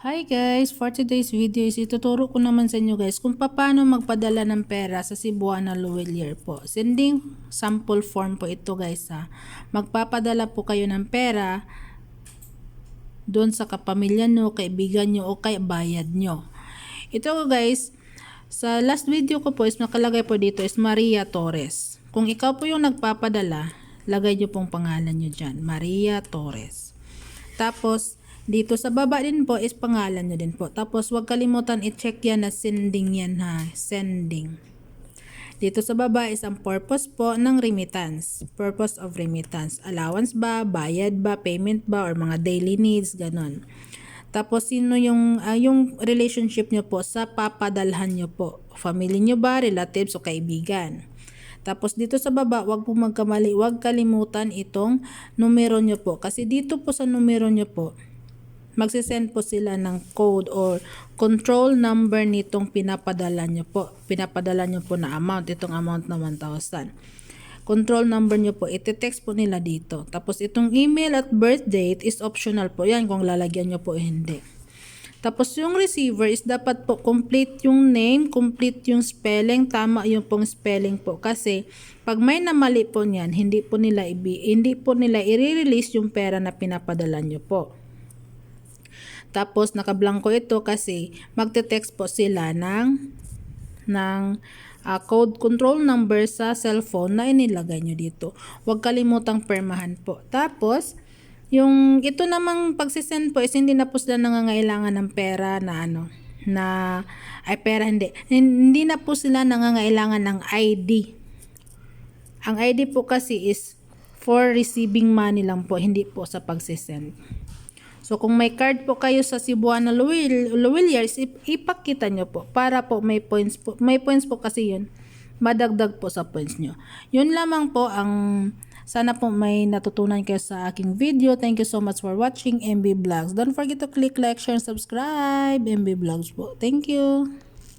Hi guys! For today's video is ituturo ko naman sa inyo guys kung paano magpadala ng pera sa Cebuana Luwelier po. Sending sample form po ito guys ha. Magpapadala po kayo ng pera doon sa kapamilya nyo, kaibigan nyo o kay bayad nyo. Ito guys, sa last video ko po is nakalagay po dito is Maria Torres. Kung ikaw po yung nagpapadala, lagay nyo pong pangalan nyo dyan. Maria Torres. Tapos, dito sa baba din po is pangalan nyo din po. Tapos, huwag kalimutan i-check yan na sending yan ha. Sending. Dito sa baba is ang purpose po ng remittance. Purpose of remittance. Allowance ba, bayad ba, payment ba, or mga daily needs, ganon. Tapos, sino yung, ah, yung relationship nyo po sa papadalhan nyo po? Family nyo ba, relatives o kaibigan? Tapos dito sa baba, wag po magkamali, wag kalimutan itong numero nyo po. Kasi dito po sa numero nyo po, magsisend po sila ng code or control number nitong pinapadala nyo po. Pinapadala nyo po na amount, itong amount na 1,000. Control number nyo po, iti-text po nila dito. Tapos itong email at birth date is optional po yan kung lalagyan nyo po hindi. Tapos yung receiver is dapat po complete yung name, complete yung spelling, tama yung pong spelling po kasi pag may namali po niyan, hindi po nila ibi, hindi po nila i-release yung pera na pinapadala nyo po. Tapos nakablangko ito kasi magte-text po sila ng ng ah, code control number sa cellphone na inilagay nyo dito. Huwag kalimutang permahan po. Tapos, yung ito namang pagsisend po is hindi na po sila nangangailangan ng pera na ano na ay pera hindi hindi na po sila nangangailangan ng ID ang ID po kasi is for receiving money lang po hindi po sa pagsisend so kung may card po kayo sa Cebuana ip- ipakita nyo po para po may points po may points po kasi yun madagdag po sa points nyo yun lamang po ang sana po may natutunan kayo sa aking video. Thank you so much for watching MB Vlogs. Don't forget to click like, share, and subscribe. MB Vlogs po. Thank you.